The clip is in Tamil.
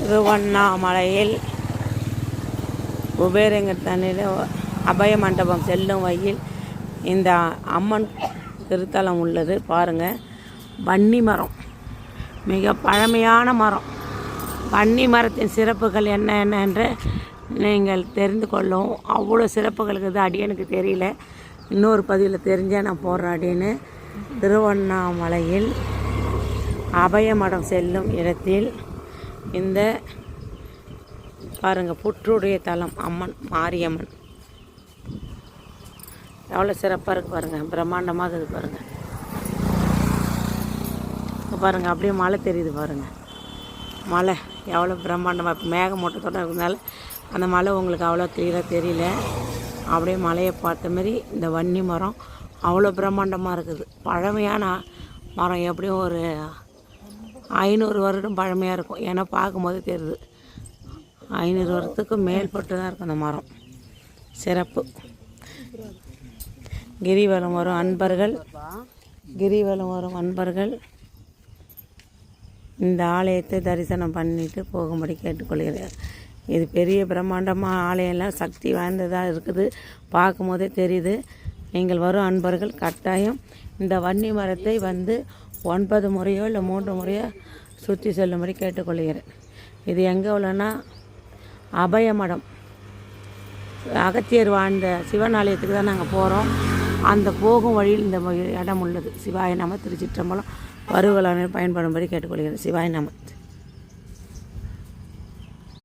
திருவண்ணாமலையில் குபேரங்கர் தண்ணியில் அபய மண்டபம் செல்லும் வகையில் இந்த அம்மன் திருத்தலம் உள்ளது. பாருங்கள் வன்னி மரம். மிக பழமையான மரம். வன்னி மரத்தின் சிறப்புகள் என்ன என்ன என்று நீங்கள் தெரிந்து கொள்ளவும். அவ்வளோ சிறப்புகள் இருக்குது அடியனுக்கு தெரியல. இன்னொரு பதிவில் தெரிஞ்சால் நான் போடுறேன் அப்படின்னு திருவண்ணாமலையில் அபயமடம் செல்லும் இடத்தில் இந்த பாருங்கள் புற்றுடைய தலம் அம்மன் மாரியம்மன். எவ்வளோ சிறப்பாக இருக்குது பாருங்கள் பிரம்மாண்டமாக இருக்குது பாருங்கள் பாருங்கள் அப்படியே மழை தெரியுது பாருங்கள் மலை எவ்வளோ பிரம்மாண்டமாக இப்போ மேகமூட்டத்தோடு இருக்கிறதுனால அந்த மலை உங்களுக்கு அவ்வளோ கிளியராக தெரியல. அப்படியே மலையை பார்த்த மாரி இந்த வன்னி மரம் அவ்வளோ பிரம்மாண்டமாக இருக்குது. பழமையான மரம் எப்படியும் ஒரு ஐநூறு வருடம் பழமையாக இருக்கும். ஏன்னா பார்க்கும்போது தெரியுது. ஐநூறு வருடத்துக்கு மேல்பட்டு தான் இருக்கும் அந்த மரம். சிறப்பு. கிரிவலம் வரும் அன்பர்கள். கிரிவலம் வரும் அன்பர்கள். இந்த ஆலயத்தை தரிசனம் பண்ணிட்டு போகும்படி கேட்டுக்கொள்கிறேன். இது பெரிய பிரம்மாண்டமாக ஆலயம்லாம் சக்தி வாய்ந்ததாக இருக்குது. பார்க்கும்போதே தெரியுது. நீங்கள் வரும் அன்பர்கள் கட்டாயம் இந்த வன்னி மரத்தை வந்து ஒன்பது முறையோ இல்லை மூன்று முறையோ சுற்றி செல்லும்படி கேட்டுக்கொள்கிறேன். இது எங்கே உள்ளனா அபயமடம் அகத்தியர் வாழ்ந்த சிவன் ஆலயத்துக்கு தான் நாங்கள் போகிறோம் அந்த போகும் வழியில் இந்த இடம் உள்ளது. சிவாய நம திருச்சிற்றம்பலம் வருகலான பயன்படும்படி கேட்டுக்கொள்கிறேன். சிவாய நாம